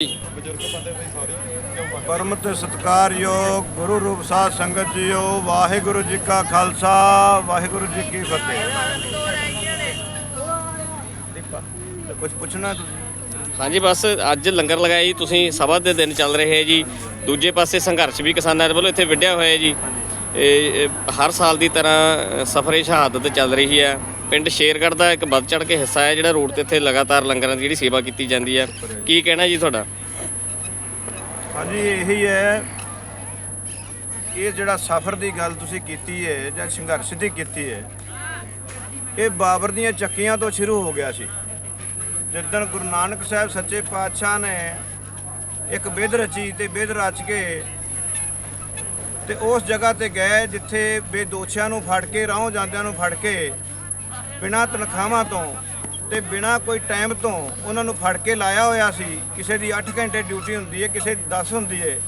ਬਜ਼ੁਰਗ ਸਤਕਾਰਯੋਗ ਗੁਰੂ ਰੂਪ ਸਾਧ ਸੰਗਤ ਜੀਓ, ਵਾਹਿਗੁਰੂ ਜੀ ਕਾ ਖਾਲਸਾ, ਵਾਹਿਗੁਰੂ ਜੀ ਕੀ ਫਤਿਹ। ਕੁਝ ਪੁੱਛਣਾ ਤੁਸੀਂ? ਹਾਂਜੀ, ਬਸ ਅੱਜ ਲੰਗਰ ਲਗਾਇਆ ਜੀ, ਤੁਸੀਂ ਸਭਾ ਦੇ ਦਿਨ ਚੱਲ ਰਹੇ ਹੈ ਜੀ। ਦੂਜੇ ਪਾਸੇ ਸੰਘਰਸ਼ ਵੀ ਕਿਸਾਨਾਂ ਦੇ ਵੱਲੋਂ ਇੱਥੇ ਵਿੱਢਿਆ ਹੋਇਆ ਹੈ ਜੀ। ਹਰ ਸਾਲ ਦੀ ਤਰ੍ਹਾਂ ਸਫਰੇ ਸ਼ਹਾਦਤ ਚੱਲ ਰਹੀ ਹੈ। ਪਿੰਡ ਸ਼ੇਰਗੜ੍ਹ ਦਾ ਇੱਕ ਵੱਧ ਚੜ ਕੇ ਹਿੱਸਾ ਹੈ, ਜਿਹੜਾ ਰੋਡ ਤੇ ਇੱਥੇ ਲਗਾਤਾਰ ਲੰਗਰਾਂ ਦੀ ਜਿਹੜੀ ਸੇਵਾ ਕੀਤੀ ਜਾਂਦੀ ਹੈ। ਕੀ ਕਹਿਣਾ ਜੀ ਤੁਹਾਡਾ? ਹਾਂਜੀ, ਇਹੀ ਹੈ, ਇਹ ਜਿਹੜਾ ਸਫ਼ਰ ਦੀ ਗੱਲ ਤੁਸੀਂ ਕੀਤੀ ਹੈ ਜਾਂ ਸੰਘਰਸ਼ ਦੀ ਕੀਤੀ ਹੈ, ਇਹ ਬਾਬਰ ਦੀਆਂ ਚੱਕੀਆਂ ਤੋਂ ਸ਼ੁਰੂ ਹੋ ਗਿਆ ਸੀ। ਜਿੱਦਣ ਗੁਰੂ ਨਾਨਕ ਸਾਹਿਬ ਸੱਚੇ ਪਾਤਸ਼ਾਹ ਨੇ ਇੱਕ ਬਿਧ ਰਚੀ ਤੇ ਬਿਧ ਰਚ ਕੇ ਤੇ ਉਸ ਜਗ੍ਹਾ ਤੇ ਗਏ ਜਿੱਥੇ ਬੇਦੋਸ਼ੀਆਂ ਨੂੰ ਫੜ ਕੇ, ਰਾਹੋਂ ਜਾਂਦਿਆਂ ਨੂੰ ਫੜ ਕੇ ਬਿਨਾਂ ਤਨਖਾਹਾਂ ਤੋਂ ਤੇ ਬਿਨਾਂ ਕੋਈ ਟਾਈਮ ਤੋਂ ਉਹਨਾਂ ਨੂੰ ਫੜ ਕੇ ਲਾਇਆ ਹੋਇਆ ਸੀ। ਕਿਸੇ ਦੀ 8 ਘੰਟੇ ਡਿਊਟੀ ਹੁੰਦੀ ਹੈ, ਕਿਸੇ ਦੀ 10 ਹੁੰਦੀ ਹੈ।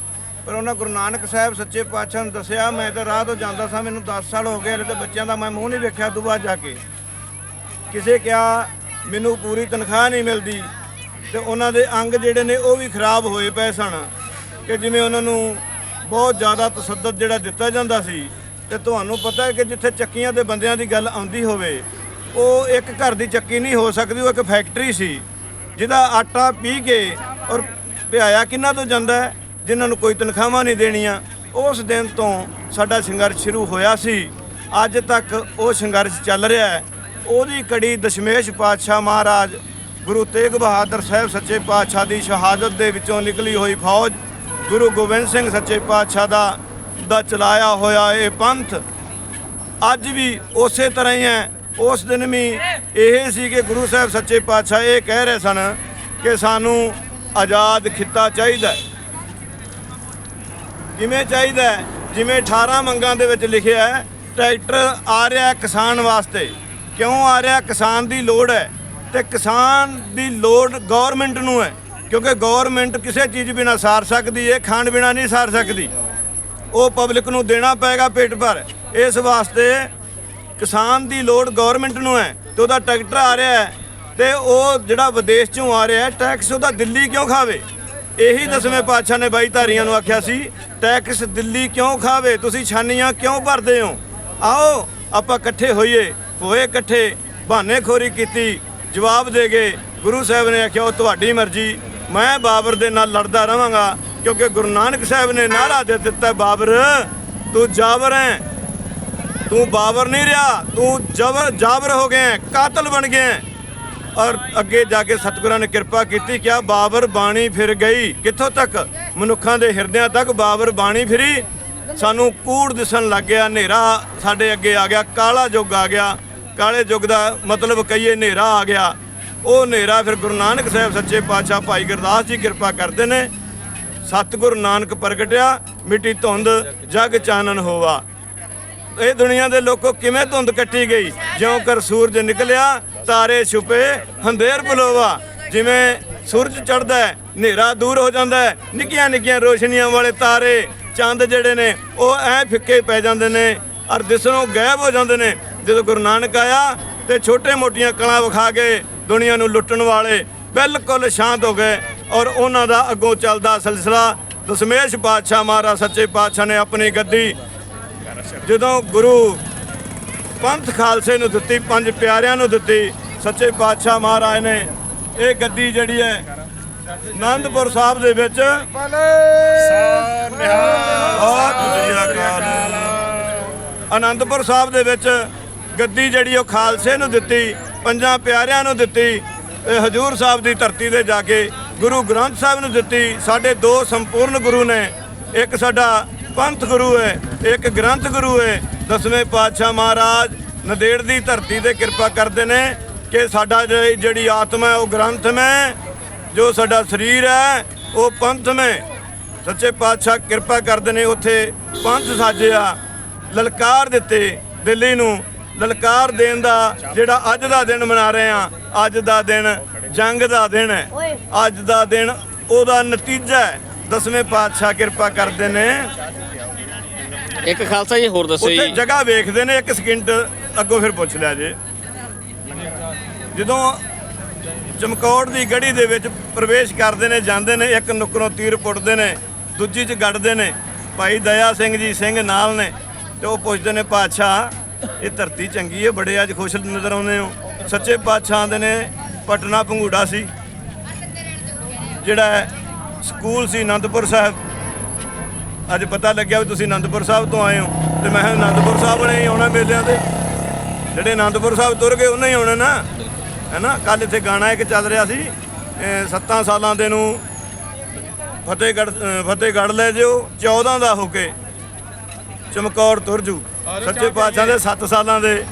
ਪਰ ਉਹਨਾਂ ਗੁਰੂ ਨਾਨਕ ਸਾਹਿਬ ਸੱਚੇ ਪਾਤਸ਼ਾਹ ਨੂੰ ਦੱਸਿਆ, ਮੈਂ ਤਾਂ ਰਾਹ ਤੋਂ ਜਾਂਦਾ ਸਾਂ, ਮੈਨੂੰ 10 ਸਾਲ ਹੋ ਗਏ, ਹਲੇ ਤੇ ਬੱਚਿਆਂ ਦਾ ਮੈਂ ਮੂੰਹ ਨਹੀਂ ਵੇਖਿਆ ਦੁਬਾਰਾ ਜਾ ਕੇ। ਕਿਸੇ ਕਿਹਾ, ਮੈਨੂੰ ਪੂਰੀ ਤਨਖਾਹ ਨਹੀਂ ਮਿਲਦੀ। ਤੇ ਉਹਨਾਂ ਦੇ ਅੰਗ ਜਿਹੜੇ ਨੇ, ਉਹ ਵੀ ਖਰਾਬ ਹੋਏ ਪਏ ਸਨ ਕਿ ਜਿਵੇਂ ਉਹਨਾਂ ਨੂੰ ਬਹੁਤ ਜ਼ਿਆਦਾ ਤਸੱਦਦ ਜਿਹੜਾ ਦਿੱਤਾ ਜਾਂਦਾ ਸੀ। ਤੇ ਤੁਹਾਨੂੰ ਪਤਾ ਹੈ ਕਿ ਜਿੱਥੇ ਚੱਕੀਆਂ ਦੇ ਬੰਦਿਆਂ ਦੀ ਗੱਲ ਆਉਂਦੀ ਹੋਵੇ ਉਹ ਇੱਕ ਘਰ ਦੀ ਚੱਕੀ ਨਹੀਂ ਹੋ ਸਕਦੀ, ਉਹ ਇੱਕ ਫੈਕਟਰੀ ਸੀ, ਜਿਹਦਾ ਆਟਾ ਪੀ ਕੇ ਔਰ ਪਿਆਇਆ ਕਿੰਨਾ ਤੋਂ ਜਾਂਦਾ ਹੈ, ਜਿਨ੍ਹਾਂ ਨੂੰ ਕੋਈ ਤਨਖਾਹਾਂ ਨਹੀਂ ਦੇਣੀਆਂ। ਉਸ ਦਿਨ ਤੋਂ ਸਾਡਾ ਸੰਘਰਸ਼ ਸ਼ੁਰੂ ਹੋਇਆ ਸੀ। ਅੱਜ ਤੱਕ ਉਹ ਸੰਘਰਸ਼ ਚੱਲ ਰਿਹਾ ਹੈ। ਉਹਦੀ ਕੜੀ ਦਸ਼ਮੇਸ਼ ਪਾਤਸ਼ਾਹ ਮਹਾਰਾਜ, ਗੁਰੂ ਤੇਗ ਬਹਾਦਰ ਸਾਹਿਬ ਸੱਚੇ ਪਾਤਸ਼ਾਹ ਦੀ ਸ਼ਹਾਦਤ ਦੇ ਵਿੱਚੋਂ ਨਿਕਲੀ ਹੋਈ ਫੌਜ, ਗੁਰੂ ਗੋਬਿੰਦ ਸਿੰਘ ਸੱਚੇ ਪਾਤਸ਼ਾਹ ਦਾ ਦਾ ਚਲਾਇਆ ਹੋਇਆ ਇਹ ਪੰਥ। ਅੱਜ ਵੀ ਉਸੇ ਤਰ੍ਹਾਂ ਹੀ ਹੈ। ਉਸ ਦਿਨ ਵੀ ਇਹ ਸੀ ਕਿ ਗੁਰੂ ਸਾਹਿਬ ਸੱਚੇ ਪਾਤਸ਼ਾਹ ਇਹ ਕਹਿ ਰਹੇ ਸਨ ਕਿ ਸਾਨੂੰ ਆਜ਼ਾਦ ਖਿੱਤਾ ਚਾਹੀਦਾ ਹੈ। ਕਿਵੇਂ ਚਾਹੀਦਾ ਜਿਵੇਂ 18 ਮੰਗਾਂ ਦੇ ਵਿੱਚ ਲਿਖਿਆ ਹੈ, ਟਰੈਕਟਰ ਆ ਰਿਹਾ ਕਿਸਾਨ ਵਾਸਤੇ। ਕਿਉਂ ਆ ਰਿਹਾ ਕਿਸਾਨ ਦੀ ਲੋੜ ਹੈ। ਤੇ ਕਿਸਾਨ ਦੀ ਲੋੜ ਗਵਰਨਮੈਂਟ ਨੂੰ ਹੈ, ਕਿਉਂਕਿ ਗਵਰਨਮੈਂਟ ਕਿਸੇ ਚੀਜ਼ ਬਿਨਾ ਸਾਰ ਸਕਦੀ ਹੈ ਖਾਣ ਬਿਨਾ ਨਹੀਂ ਸਾਰ ਸਕਦੀ। ਉਹ ਪਬਲਿਕ ਨੂੰ ਦੇਣਾ ਪਏਗਾ ਪੇਟ ਭਰ। ਇਸ ਵਾਸਤੇ ਕਿਸਾਨ ਦੀ ਲੋੜ ਗਵਰਨਮੈਂਟ ਨੂੰ ਹੈ ਤੇ ਉਹਦਾ ਟਰੈਕਟਰ ਆ ਰਿਹਾ ਹੈ ਤੇ ਉਹ ਜਿਹੜਾ ਵਿਦੇਸ਼ ਚੋਂ ਆ ਰਿਹਾ ਹੈ ਟੈਕਸ ਉਹਦਾ ਦਿੱਲੀ ਕਿਉਂ ਖਾਵੇ? ਇਹੀ ਦਸਵੇਂ ਪਾਤਸ਼ਾਹ ਨੇ ਬਾਈ ਧਾਰੀਆਂ ਨੂੰ ਆਖਿਆ ਸੀ ਟੈਕਸ ਦਿੱਲੀ ਕਿਉਂ ਖਾਵੇ? ਤੁਸੀਂ ਛਾਨੀਆਂ ਕਿਉਂ ਭਰਦੇ ਹੋ? ਆਓ, ਆਪਾਂ ਇਕੱਠੇ ਹੋਈਏ, ਹੋਏ ਇਕੱਠੇ, ਬਹਾਨੇਖੋਰੀ ਕੀਤੀ, ਜਵਾਬ ਦੇ ਗਏ। ਗੁਰੂ ਸਾਹਿਬ ਨੇ ਆਖਿਆ, ਉਹ ਤੁਹਾਡੀ ਮਰਜ਼ੀ, ਮੈਂ ਬਾਬਰ ਦੇ ਨਾਲ ਲੜਦਾ ਰਹਾਂਗਾ, ਕਿਉਂਕਿ ਗੁਰੂ ਨਾਨਕ ਸਾਹਿਬ ਨੇ ਨਾਰਾ ਦੇ ਦਿੱਤਾ, ਬਾਬਰ, ਤੂੰ ਜਾਬਰ ਹੈ। ਤੂੰ ਬਾਬਰ ਨਹੀਂ ਰਿਹਾ, ਤੂੰ ਜਬਰ ਜਾਬਰ ਹੋ ਗਿਆ, ਕਾਤਲ ਬਣ ਗਿਆ। ਔਰ ਅੱਗੇ ਜਾ ਕੇ ਸਤਿਗੁਰਾਂ ਨੇ ਕਿਰਪਾ ਕੀਤੀ ਕਿਆ ਬਾਬਰ ਬਾਣੀ ਫਿਰ ਗਈ। ਕਿੱਥੋਂ ਤੱਕ? ਮਨੁੱਖਾਂ ਦੇ ਹਿਰਦਿਆਂ ਤੱਕ ਬਾਬਰ ਬਾਣੀ ਫਿਰੀ। ਸਾਨੂੰ ਕੂੜ ਦਿਸਣ ਲੱਗ ਗਿਆ, ਹਨੇਰਾ ਸਾਡੇ ਅੱਗੇ ਆ ਗਿਆ, ਕਾਲਾ ਯੁੱਗ ਆ ਗਿਆ। ਕਾਲੇ ਯੁੱਗ ਦਾ ਮਤਲਬ ਕਹੀਏ ਹਨੇਰਾ ਆ ਗਿਆ। ਉਹ ਹਨੇਰਾ ਫਿਰ ਗੁਰੂ ਨਾਨਕ ਸਾਹਿਬ ਸੱਚੇ ਪਾਤਸ਼ਾਹ ਭਾਈ ਗੁਰਦਾਸ ਜੀ ਕਿਰਪਾ ਕਰਦੇ ਨੇ। ਸਤਿਗੁਰ ਨਾਨਕ ਪ੍ਰਗਟਿਆ, ਮਿੱਟੀ ਧੁੰਦ ਜਗ ਚਾਨਣ ਹੋਵਾ। ਇਹ ਦੁਨੀਆ ਦੇ ਲੋਕੋ ਕਿਵੇਂ ਧੁੰਦ ਕੱਟੀ ਗਈ? ਜਿਉਂ ਕਰ ਸੂਰਜ ਨਿਕਲਿਆ, ਤਾਰੇ ਛੁਪੇ, ਹੰਦੇਰ ਬਲੋਵਾ। ਜਿਵੇਂ ਸੂਰਜ ਚੜਦਾ ਹੈ, ਹਨੇਰਾ ਦੂਰ ਹੋ ਜਾਂਦਾ ਹੈ ਨਿੱਕੀਆਂ ਨਿੱਕੀਆਂ ਰੋਸ਼ਨੀਆਂ ਵਾਲੇ ਤਾਰੇ, ਚੰਦ ਜਿਹੜੇ ਨੇ, ਉਹ ਐ ਫਿੱਕੇ ਪੈ ਜਾਂਦੇ ਨੇ ਔਰ ਦਿਸਣੋਂ ਗਾਇਬ ਹੋ ਜਾਂਦੇ ਨੇ। ਜਦੋਂ ਗੁਰੂ ਨਾਨਕ ਆਇਆ ਤੇ ਛੋਟੇ ਮੋਟੀਆਂ ਕਲਾਂ ਵਿਖਾ ਕੇ ਦੁਨੀਆ ਨੂੰ ਲੁੱਟਣ ਵਾਲੇ ਬਿਲਕੁਲ ਸ਼ਾਂਤ ਹੋ ਗਏ ਔਰ ਉਹਨਾਂ ਦਾ ਅੱਗੋਂ ਚੱਲਦਾ ਸਿਲਸਿਲਾ। ਦਸ਼ਮੇਸ਼ ਪਾਤਸ਼ਾਹ ਮਹਾਰਾਜ, ਸੱਚੇ ਪਾਤਸ਼ਾਹ ਨੇ ਆਪਣੀ ਗੱਦੀ ਜਦੋਂ ਗੁਰੂ ਪੰਥ ਖਾਲਸੇ ਨੂੰ ਦਿੱਤੀ, ਪੰਜ ਪਿਆਰਿਆਂ ਨੂੰ ਦਿੱਤੀ, ਸੱਚੇ ਪਾਤਸ਼ਾਹ ਮਹਾਰਾਜ ਨੇ, ਇਹ ਗੱਦੀ ਜਿਹੜੀ ਹੈ ਆਨੰਦਪੁਰ ਸਾਹਿਬ ਦੇ ਵਿੱਚ ਬਹੁਤ ਆਨੰਦਪੁਰ ਸਾਹਿਬ ਦੇ ਵਿੱਚ ਗੱਦੀ ਜਿਹੜੀ ਉਹ ਖਾਲਸੇ ਨੂੰ ਦਿੱਤੀ, ਪੰਜਾਂ ਪਿਆਰਿਆਂ ਨੂੰ ਦਿੱਤੀ, ਇਹ ਹਜੂਰ ਸਾਹਿਬ ਦੀ ਧਰਤੀ ਤੇ ਜਾ ਕੇ ਗੁਰੂ ਗ੍ਰੰਥ ਸਾਹਿਬ ਨੂੰ ਦਿੱਤੀ। ਸਾਡੇ ਦੋ ਸੰਪੂਰਨ ਗੁਰੂ ਨੇ, ਇੱਕ ਸਾਡਾ ਪੰਥ ਗੁਰੂ ਹੈ ਇੱਕ ਗ੍ਰੰਥ ਗੁਰੂ ਹੈ ਦਸਵੇਂ ਪਾਤਸ਼ਾਹ ਮਹਾਰਾਜ ਨਦੇੜ ਦੀ ਧਰਤੀ ਤੇ ਕਿਰਪਾ ਕਰਦੇ ਨੇ ਕਿ ਸਾਡਾ ਜਿਹੜੀ- ਆਤਮਾ ਹੈ ਉਹ ਗ੍ਰੰਥ ਮੈਂ ਜੋ ਸਾਡਾ ਸਰੀਰ ਹੈ ਉਹ ਪੰਥ ਮੈਂ ਸੱਚੇ ਪਾਤਸ਼ਾਹ ਕਿਰਪਾ ਕਰਦੇ ਨੇ ਉੱਥੇ ਪੰਥ ਸਾਜਿਆ ਲਲਕਾਰ ਦਿੱਤੇ ਦਿੱਲੀ ਨੂੰ। ਲਲਕਾਰ ਦੇਣ ਦਾ ਜਿਹੜਾ ਅੱਜ ਦਾ ਦਿਨ ਮਨਾ ਰਹੇ ਆ ਅੱਜ ਦਾ ਦਿਨ ਜੰਗ ਦਾ ਦਿਨ ਹੈ। ਅੱਜ ਦਾ ਦਿਨ ਉਹਦਾ ਨਤੀਜਾ ਹੈ। ਦਸਵੇਂ ਪਾਤਸ਼ਾਹ ਕਿਰਪਾ ਕਰਦੇ ਨੇ। ਇੱਕ ਖਾਲਸਾ ਜੀ ਹੋਰ ਦੱਸੋ ਉੱਥੇ ਜੀ। ਜਗ੍ਹਾ ਵੇਖਦੇ ਨੇ ਇੱਕ ਸਕਿੰਟ ਅੱਗੋਂ ਫਿਰ ਪੁੱਛ ਲਿਆ ਜੇ। ਜਦੋਂ ਚਮਕੌਰ ਦੀ ਗੜੀ ਦੇ ਵਿੱਚ ਪ੍ਰਵੇਸ਼ ਕਰਦੇ ਨੇ ਜਾਂਦੇ ਨੇ ਇੱਕ ਨੁਕਰੋਂ ਤੀਰ ਪੁੱਟਦੇ ਨੇ ਦੂਜੀ 'ਚ ਗੱਡਦੇ ਨੇ ਭਾਈ ਦਇਆ ਸਿੰਘ ਜੀ ਸਿੰਘ ਨਾਲ ਨੇ ਤੇ ਉਹ ਪੁੱਛਦੇ ਨੇ ਪਾਤਸ਼ਾਹ ਇਹ ਧਰਤੀ ਚੰਗੀ ਹੈ ਬੜੇ ਅੱਜ ਖੁਸ਼ ਨਜ਼ਰ ਆਉਂਦੇ ਹੋ। ਸੱਚੇ ਪਾਤਸ਼ਾਹ ਦੇ ਨੇ ਪਟਨਾ ਪੰਗੂੜਾ ਸੀ ਜਿਹੜਾ ਸਕੂਲ ਸੀ ਆਨੰਦਪੁਰ ਸਾਹਿਬ। ਅੱਜ ਪਤਾ ਲੱਗਿਆ ਵੀ ਤੁਸੀਂ ਆਨੰਦਪੁਰ ਸਾਹਿਬ ਤੋਂ ਆਏ ਹੋ। ਤੇ ਮੈਂ ਕਿਹਾ ਆਨੰਦਪੁਰ ਸਾਹਿਬ ਨੇ ਹੀ ਆਉਣਾ ਮੇਲਿਆਂ ਤੇ। ਜਿਹੜੇ ਆਨੰਦਪੁਰ ਸਾਹਿਬ ਤੁਰ ਗਏ ਉਹਨਾਂ ਹੀ ਆਉਣੇ ਨਾ। ਹੈਨਾ? ਕੱਲ ਇੱਥੇ ਗਾਣਾ ਇੱਕ ਚੱਲ ਰਿਹਾ ਸੀ। 7 ਸਾਲਾਂ ਦੇ ਨੂੰ ਫਤਿਹਗੜ੍ਹ ਫਤਿਹਗੜ੍ਹ ਲੈ ਜਿਓ 14 ਦਾ ਹੋ ਕੇ ਚਮਕੌਰ ਤੁਰ ਜੂ। ਸੱਚੇ ਪਾਤਸ਼ਾਹ ਦੇ 7 ਸਾਲਾਂ ਦੇ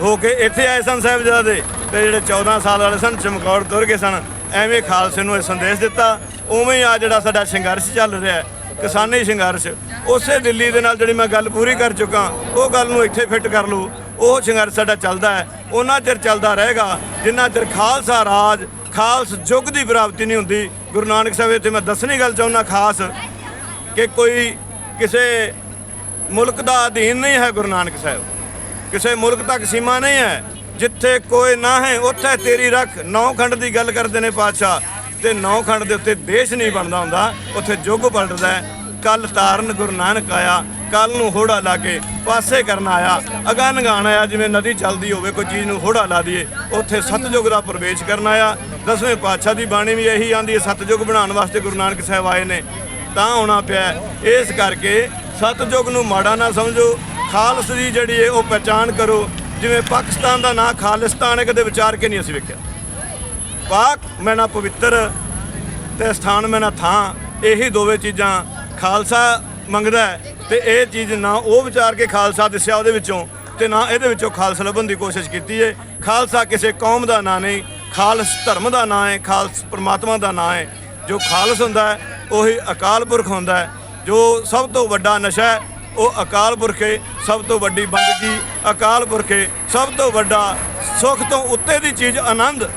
ਹੋ ਕੇ ਇੱਥੇ ਆਏ ਸਨ ਸਾਹਿਬਜ਼ਾਦੇ। ਤੇ ਜਿਹੜੇ 14 ਸਾਲ ਵਾਲੇ ਸਨ ਚਮਕੌਰ ਤੁਰ ਗਏ ਸਨ। ਐਵੇਂ ਖਾਲਸੇ ਨੂੰ ਇਹ ਸੰਦੇਸ਼ ਦਿੱਤਾ। ਉਵੇਂ ਹੀ ਆ ਜਿਹੜਾ ਸਾਡਾ ਸੰਘਰਸ਼ ਚੱਲ ਰਿਹਾ ਹੈ, ਕਿਸਾਨੀ ਸੰਘਰਸ਼। ਉਸੇ ਦਿੱਲੀ ਦੇ ਨਾਲ ਜਿਹੜੀ ਮੈਂ ਗੱਲ ਪੂਰੀ ਕਰ ਚੁੱਕਾ, ਉਹ ਗੱਲ ਨੂੰ ਇੱਥੇ ਫਿੱਟ ਕਰ ਲਓ। ਉਹ ਸੰਘਰਸ਼ ਸਾਡਾ ਚੱਲਦਾ ਹੈ, ਉਹਨਾਂ ਚਿਰ ਚੱਲਦਾ ਰਹੇਗਾ। ਜਿੰਨਾ ਚਿਰ ਖਾਲਸਾ ਰਾਜ, ਖਾਲਸ ਯੁੱਗ ਦੀ ਪ੍ਰਾਪਤੀ ਨਹੀਂ ਹੁੰਦੀ, ਗੁਰੂ ਨਾਨਕ ਸਾਹਿਬ ਇੱਥੇ ਮੈਂ ਦੱਸਣੀ ਗੱਲ ਚਾਹੁੰਦਾ ਖਾਸ ਕਿ ਕੋਈ ਕਿਸੇ ਮੁਲਕ ਦਾ ਅਧੀਨ ਨਹੀਂ ਹੈ ਗੁਰੂ ਨਾਨਕ ਸਾਹਿਬ। ਕਿਸੇ ਮੁਲਕ ਤੱਕ ਸੀਮਾ ਨਹੀਂ ਹੈ। ਜਿੱਥੇ ਕੋਈ ਨਾ ਹੈ, ਉੱਥੇ ਤੇਰੀ ਰੱਖ। ਨੌ ਖੰਡ ਦੀ ਗੱਲ ਕਰਦੇ ਨੇ ਪਾਤਸ਼ਾਹ। ਤੇ ਨੌ ਖੰਡ ਦੇ ਉੱਤੇ ਦੇਸ਼ ਨਹੀਂ ਬਣਦਾ ਹੁੰਦਾ, ਉੱਥੇ ਯੁੱਗ ਪਲਟਦਾ ਹੈ। ਕੱਲ ਤਾਰਨ ਗੁਰੂ ਨਾਨਕ ਆਇਆ ਕੱਲ ਨੂੰ ਹੋੜਾ ਲਾ ਕੇ ਪਾਸੇ ਕਰਨ ਆਇਆ। ਅਗਾ ਗਾਣ ਆਇਆ, ਜਿਵੇਂ ਨਦੀ ਚੱਲਦੀ ਹੋਵੇ, ਕੋਈ ਚੀਜ਼ ਨੂੰ ਹੋੜਾ ਲਾ ਦਈਏ। ਉੱਥੇ ਸਤਜੁਗ ਦਾ ਪ੍ਰਵੇਸ਼ ਕਰਨ ਆਇਆ। ਦਸਵੇਂ ਪਾਤਸ਼ਾਹ ਦੀ ਬਾਣੀ ਵੀ ਇਹੀ ਆਂਦੀ ਹੈ, ਸਤਜੁਗ ਬਣਾਉਣ ਵਾਸਤੇ ਗੁਰੂ ਨਾਨਕ ਸਾਹਿਬ ਆਏ ਨੇ। ਤਾਂ ਆਉਣਾ ਪਿਆ ਇਸ ਕਰਕੇ ਸਤਜੁਗ ਨੂੰ ਮਾੜਾ ਨਾ ਸਮਝੋ। ਖਾਲਸ ਦੀ ਜਿਹੜੀ ਹੈ, ਉਹ ਪਹਿਚਾਣ ਕਰੋ। ਜਿਵੇਂ ਪਾਕਿਸਤਾਨ ਦਾ ਨਾਂ ਖਾਲਿਸਤਾਨ ਹੈ, ਕਦੇ ਵਿਚਾਰ ਕੇ ਨਹੀਂ ਅਸੀਂ ਵੇਖਿਆ। ਪਾਕ ਮੈਨਾ ਪਵਿੱਤਰ ਤੇ ਸਥਾਨ ਮੈਨਾ ਥਾਂ, ਇਹੀ ਦੋਵੇਂ ਚੀਜ਼ਾਂ ਖਾਲਸਾ ਮੰਗਦਾ ਹੈ ਤੇ ਇਹ ਚੀਜ਼ ਨਾ ਉਹ ਵਿਚਾਰ ਕੇ ਖਾਲਸਾ ਦਿਸਿਆ ਉਹਦੇ ਵਿੱਚੋਂ ਤੇ ਨਾ ਇਹਦੇ ਵਿੱਚੋਂ ਖਾਲਸਾ ਲੱਭਣ ਦੀ ਕੋਸ਼ਿਸ਼ ਕੀਤੀ ਹੈ ਖਾਲਸਾ ਕਿਸੇ ਕੌਮ ਦਾ ਨਾਂ ਨਹੀਂ, ਖਾਲਸ ਧਰਮ ਦਾ ਨਾਂ ਹੈ ਖਾਲਸ ਪ੍ਰਮਾਤਮਾ ਦਾ ਨਾਂ ਹੈ ਜੋ ਖਾਲਸ ਹੁੰਦਾ ਹੈ, ਉਹੀ ਅਕਾਲ ਪੁਰਖ ਹੁੰਦਾ ਹੈ। ਜੋ ਸਭ ਤੋਂ ਵੱਡਾ ਨਸ਼ਾ ਹੈ, ਉਹ ਅਕਾਲ ਪੁਰਖੇ ਸਭ ਤੋਂ ਵੱਡੀ ਬੰਦਗੀ, ਅਕਾਲ ਪੁਰਖੇ ਸਭ ਤੋਂ ਵੱਡਾ ਸੁੱਖ ਤੋਂ ਉੱਤੇ ਦੀ ਚੀਜ਼ ਆਨੰਦ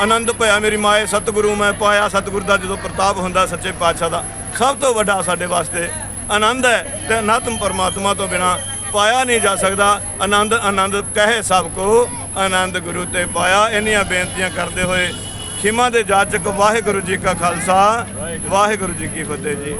ਆਨੰਦ ਭਇਆ ਮੇਰੀ ਮਾਏ, ਸਤਿਗੁਰੂ ਮੈਂ ਪਾਇਆ। ਸਤਿਗੁਰ ਦਾ ਜਦੋਂ ਪ੍ਰਤਾਪ ਹੁੰਦਾ ਸੱਚੇ ਪਾਤਸ਼ਾਹ ਦਾ, ਸਭ ਤੋਂ ਵੱਡਾ ਸਾਡੇ ਵਾਸਤੇ ਆਨੰਦ ਹੈ ਤੇ ਅਨਾਤਮ ਪਰਮਾਤਮਾ ਤੋਂ ਬਿਨਾ ਪਾਇਆ ਨਹੀਂ ਜਾ ਸਕਦਾ। ਆਨੰਦ ਆਨੰਦ ਕਹੇ ਸਭ ਕੋ, ਆਨੰਦ ਗੁਰੂ ਤੇ ਪਾਇਆ। ਇੰਨੀਆਂ ਬੇਨਤੀਆਂ ਕਰਦੇ ਹੋਏ ਖਿਮਾ ਦੇ ਜਾਚਕ ਵਾਹਿਗੁਰੂ ਜੀ ਕਾ ਖਾਲਸਾ, ਵਾਹਿਗੁਰੂ ਜੀ ਕੀ ਫਤਿਹ ਜੀ।